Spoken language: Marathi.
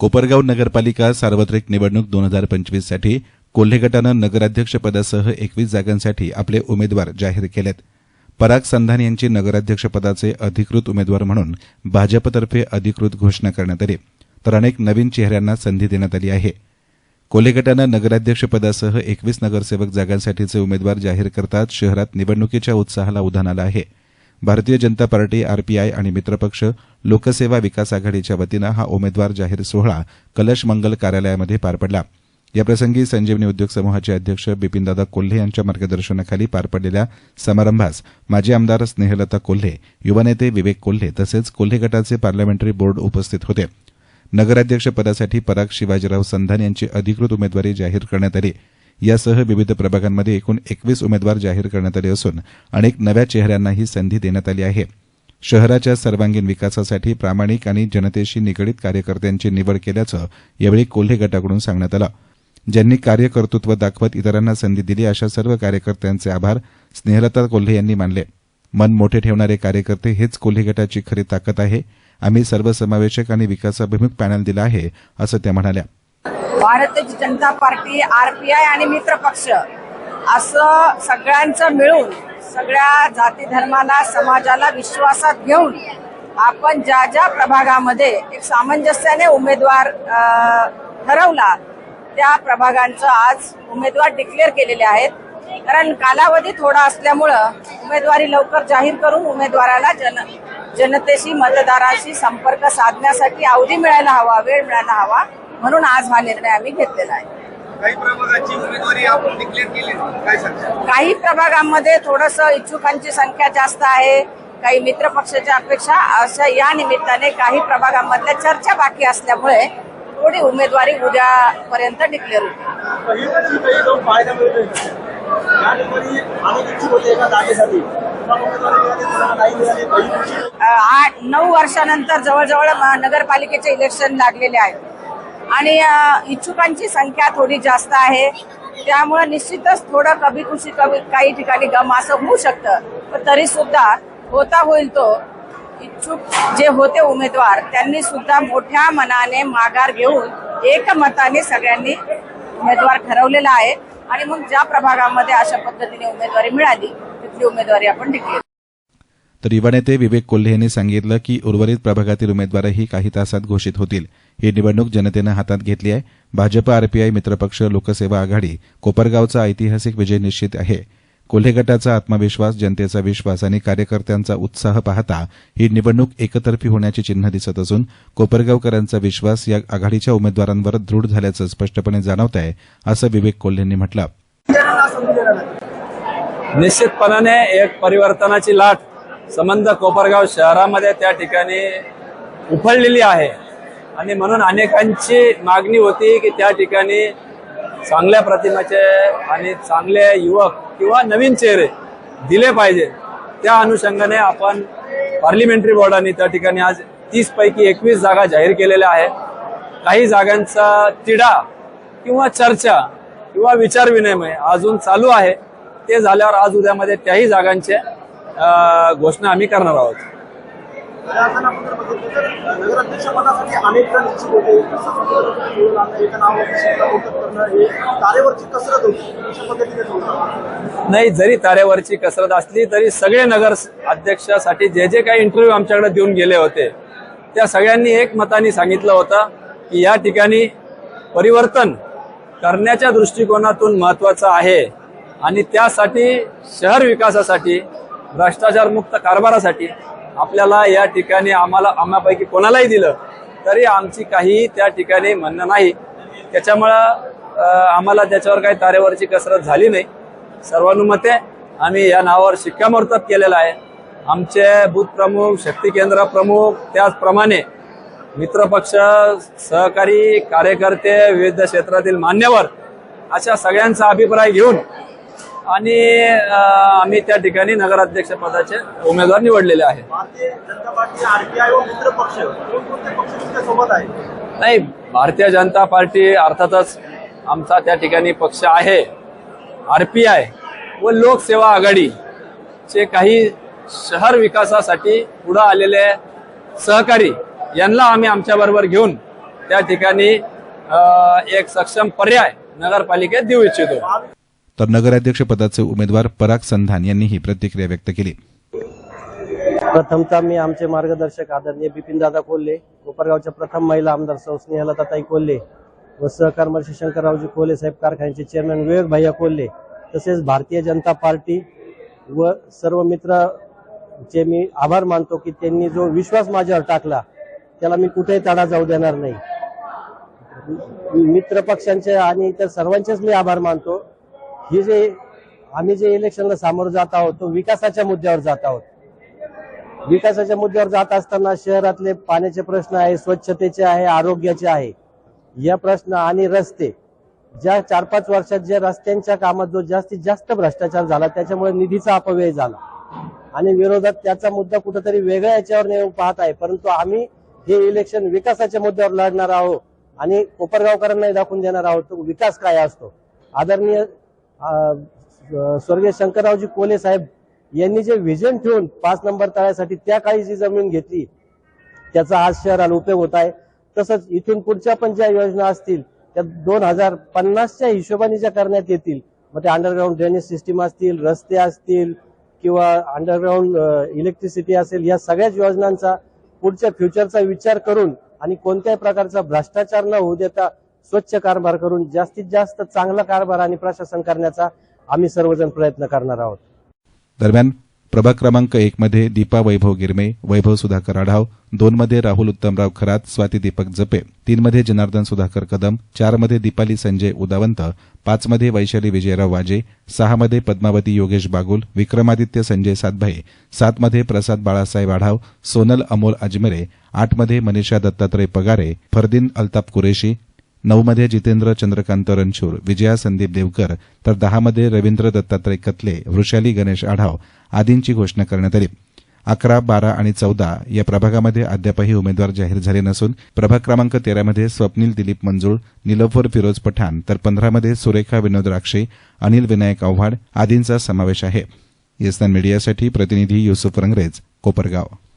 कोपरगाव नगरपालिका सार्वत्रिक निवडणूक दोन हजार पंचवीससाठी कोल्हे गटानं नगराध्यक्षपदासह एकवीस जागांसाठी आपले उमेदवार जाहीर केलेत. पराग संधान यांची नगराध्यक्षपदाचे अधिकृत उमेदवार म्हणून भाजपतर्फे अधिकृत घोषणा करण्यात आली तर अनेक नवीन चेहऱ्यांना संधी देण्यात आली आहे. कोल्हे गटानं नगराध्यक्षपदासह एकवीस नगरसेवक जागांसाठीचे उमेदवार जाहीर करतात शहरात निवडणुकीच्या उत्साहाला उधाण आलं आहे. भारतीय जनता पार्टी आरपीआय आणि मित्रपक्ष लोकसेवा विकास आघाडीच्या वतीनं हा उमेदवार जाहीर सोहळा कलश मंगल कार्यालयामध्ये पार पडला. याप्रसंगी संजीवनी उद्योग समूहाचे अध्यक्ष बिपिनदादा कोल्हे यांच्या मार्गदर्शनाखाली पार पडलेल्या समारंभास माजी आमदार स्नेहलता कोल्हे युवानेते विवेक कोल्हे तसेच कोल्हे गटाचे पार्लमेंटरी बोर्ड उपस्थित होते. नगराध्यक्षपदासाठी पराग शिवाजीराव संधान यांची अधिकृत उमेदवारी जाहीर करण्यात आली. यासह विविध प्रभागांमध्ये एकूण एकवीस उमेदवार जाहीर करण्यात आले असून अनेक नव्या चेहऱ्यांनाही संधी देण्यात आली आहे. शहराच्या सर्वांगीण विकासासाठी प्रामाणिक आणि जनतेशी निगडीत कार्यकर्त्यांची निवड केल्याचं यावेळी कोल्हे गटाकडून सांगण्यात आलं. ज्यांनी कार्यकर्तृत्व दाखवत इतरांना संधी दिली अशा सर्व कार्यकर्त्यांचे आभार स्नेहलता कोल्हे यांनी मानले. मन मोठे ठेवणारे कार्यकर्ते हेच कोल्हे गटाची खरी ताकद आहे. आम्ही सर्वसमावेशक आणि विकासाभिमुख पॅनल दिला आहे असं त्या म्हणाल्या. भारतीय जनता पार्टी आरपीआय आणि मित्रपक्ष असं सगळ्यांचं मिळून सगळ्या जाती धर्माला समाजाला विश्वासात घेऊन आपण ज्या ज्या प्रभागामध्ये एक सामंजस्याने उमेदवार ठरवला त्या प्रभागांचं आज उमेदवार डिक्लेअर केलेले आहेत. कारण कालावधी थोडा असल्यामुळं उमेदवारी लवकर जाहीर करून उमेदवाराला जन जनतेशी मतदाराशी संपर्क साधण्यासाठी अवधी मिळायला हवा वेळ मिळायला हवा. म्हणून आज हा निर्णय आम्ही घेतलेला आहे. काही प्रभागाची उमेदवारी आपण डिक्लेअर केली काय सांगता? काही प्रभागांमध्ये थोडस इच्छुकांची संख्या जास्त आहे. काही मित्र पक्षाच्या अपेक्षा अशा या निमित्ताने काही प्रभागांमधल्या चर्चा बाकी असल्यामुळे थोडी उमेदवारी उद्यापर्यंत डिक्लेअर होते आठ नऊ वर्षानंतर जवळजवळ नगरपालिकेचे इलेक्शन लागलेले आहेत. आणि इच्छुकांची संख्या थोडी जास्त आहे. त्यामुळे निश्चितच थोडं कभी खुशी कमी काही ठिकाणी गम असं होऊ शकतं. पण तरी सुद्धा होता होईल तो. इच्छुक जे होते उमेदवार त्यांनी सुद्धा मोठ्या मनाने माघार घेऊन एकमताने सगळ्यांनी उमेदवार ठरवलेला आहे. आणि मग ज्या प्रभागामध्ये अशा पद्धतीने उमेदवारी मिळाली तिथली उमेदवारी आपण टिकली तर युवा नेते विवेक कोल्हे यांनी सांगितलं की उर्वरित प्रभागातील उमेदवारही काही तासात घोषित होतील. ही निवडणूक जनतेनं हातात घेतली आहे. भाजप आरपीआय मित्रपक्ष लोकसेवा आघाडी कोपरगावचा ऐतिहासिक विजय निश्चित आहे. कोल्हे गटाचा आत्मविश्वास जनतेचा विश्वास आणि कार्यकर्त्यांचा उत्साह पाहता ही निवडणूक एकतर्फी होण्याची चिन्ह दिसत असून कोपरगावकरांचा विश्वास या आघाडीच्या उमेदवारांवर दृढ झाल्याचं स्पष्टपणे जाणवत आहे असं विवेक कोल्हेंनी म्हटलं. निश्चितपणाने एक परिवर्तनाची लाट संबंध कोपरगाव शहरामध्ये त्या ठिकाणी उफळलेली आहे. आणि म्हणून अनेकांची मागणी होती की त्या ठिकाणी चांगल्या प्रतिमाचे आणि चांगले युवक किंवा नवीन चेहरे दिले पाहिजे. त्या अनुषंगाने आपण पार्लिमेंटरी बोर्डाने त्या ठिकाणी आज तीस पैकी एकवीस जागा जाहीर केलेल्या आहेत. काही जागांचा तिढा किंवा चर्चा किंवा विचार विनिमय अजून चालू आहे. ते झाल्यावर आज उद्यामध्ये त्याही जागांचे घोषणा आम्ही करणार आहोत. नाही जरी तारेवरची कसरत असली तरी सगळे नगर अध्यक्षासाठी जे जे काही इंटरव्ह्यू आमच्याकडे देऊन गेले होते त्या सगळ्यांनी एक मताने सांगितलं होतं की या ठिकाणी परिवर्तन करण्याच्या दृष्टिकोनातून महत्वाचं आहे. आणि त्यासाठी शहर विकासासाठी भ्रष्टाचारमुक्त कारभारासाठी आपल्याला या ठिकाणी आम्हाला आम्हापैकी कोणालाही दिलं तरी आमची काही त्या ठिकाणी म्हणणं नाही. त्याच्यामुळं आम्हाला त्याच्यावर काही तारेवरची कसरत झाली नाही. सर्वानुमते आम्ही या नावावर शिक्कामोर्तब केलेलं आहे. आमचे बूथ प्रमुख शक्ती केंद्र प्रमुख त्याचप्रमाणे मित्रपक्ष सहकारी कार्यकर्ते विविध क्षेत्रातील मान्यवर अशा सगळ्यांचा अभिप्राय घेऊन आणि आम्ही त्या ठिकाणी नगराध्यक्ष पदाचे उमेदवार निवडलेले आहे भारतीय जनता पार्टी आरपीआय व मित्र पक्ष कोणकोणते पक्ष तुमच्यासोबत आहे नाही भारतीय जनता पार्टी अर्थातच आमचा त्या ठिकाणी पक्ष आहे. आरपीआय व लोकसेवा आघाडीचे काही शहर विकासासाठी पुढे आलेले सहकारी यांना आम्ही आमच्याबरोबर घेऊन त्या ठिकाणी एक सक्षम पर्याय नगरपालिकेत देऊ इच्छितो. तर नगराध्यक्षपदाचे उमेदवार पराग संधान यांनी ही प्रतिक्रिया व्यक्त केली. प्रथमतः मी आमचे मार्गदर्शक आदरणीय बिपिन दादा कोल्हे कोपरगावच्या प्रथम महिला आमदार सौ स्नेहलताताई कोल्हे व सहकार मंत्री शंकररावजी कोल्हे साहेब कारखान्याचे चेअरमॅन विवेक भैया कोल्हे तसेच भारतीय जनता पार्टी व सर्व मित्र चे मी आभार मानतो की त्यांनी जो विश्वास माझ्यावर टाकला त्याला मी कुठेही तडा जाऊ देणार नाही. मित्र पक्षांचे आणि इतर सर्वांचेच मी आभार मानतो. ही जे आम्ही जे इलेक्शनला सामोरं जात आहोत तो विकासाच्या मुद्द्यावर जात आहोत. विकासाच्या मुद्द्यावर जात असताना शहरातले पाण्याचे प्रश्न आहे स्वच्छतेचे आहे आरोग्याचे आहे. या प्रश्न आणि रस्ते ज्या चार पाच वर्षात ज्या रस्त्यांच्या कामात जो जास्तीत जास्त भ्रष्टाचार झाला त्याच्यामुळे निधीचा अपव्यय झाला. आणि विरोधात त्याचा मुद्दा कुठेतरी वेगळ्या याच्यावर नेऊन पाहत आहे. परंतु आम्ही हे इलेक्शन विकासाच्या मुद्द्यावर लढणार आहोत आणि कोपरगावकरांनाही दाखवून देणार आहोत तो विकास काय असतो. आदरणीय स्वर्गीय शंकररावजी कोले साहेब यांनी जे व्हिजन ठेवून पाच नंबर तळ्यासाठी त्या काळी जी जमीन घेतली त्याचा आज शहराला उपयोग होत आहे. तसंच इथून पुढच्या पण ज्या योजना असतील त्या दोन हजार पन्नासच्या हिशोबाने ज्या करण्यात येतील मग ते अंडरग्राऊंड ड्रेनेज सिस्टीम असतील रस्ते असतील किंवा अंडरग्राऊंड इलेक्ट्रिसिटी असेल या सगळ्याच योजनांचा पुढच्या फ्युचरचा विचार करून आणि कोणत्याही प्रकारचा भ्रष्टाचार न होऊ देता स्वच्छ कारभार करून जास्तीत जास्त चांगला कारभार आणि प्रशासन करण्याचा आम्ही सर्वजण प्रयत्न करणार आहोत. दरम्यान प्रभाग क्रमांक एक मध्ये दीपा वैभव गिरमे वैभव सुधाकर आढाव दोन मध्ये राहुल उत्तमराव खरात स्वाती दीपक जपे तीन मध्ये जनार्दन सुधाकर कदम चारमध्ये दीपाली संजय उदावंत पाच मध्ये वैशाली विजयराव वाजे सहा मध्ये पद्मावती योगेश बागुल विक्रमादित्य संजय सातभाई सात मध्ये प्रसाद बाळासाहेब आढाव सोनल अमोल अजमेरे आठमध्ये मनीषा दत्तात्रय पगारे फरदीन अल्ताफ कुरेशी नऊमध्ये जितेंद्र चंद्रकांत रणशूर विजया संदीप देवकर तर दहामध्ये रवींद्र दत्तात्रय कतले वृषाली गणेश आढाव आदींची घोषणा करण्यात आली. अकरा बारा आणि चौदा या प्रभागामध्ये अद्यापही उमेदवार जाहीर झाले नसून प्रभाग क्रमांक तेरामध्ये स्वप्नील दिलीप मंजूळ निलोफर फिरोज पठाण तर पंधरामध्ये सुरेखा विनोद राक्षे अनिल विनायक आव्हाड आदींचा समावेश आहे. येसन मीडियासाठी प्रतिनिधी युसुफ रंगरेज कोपरगाव.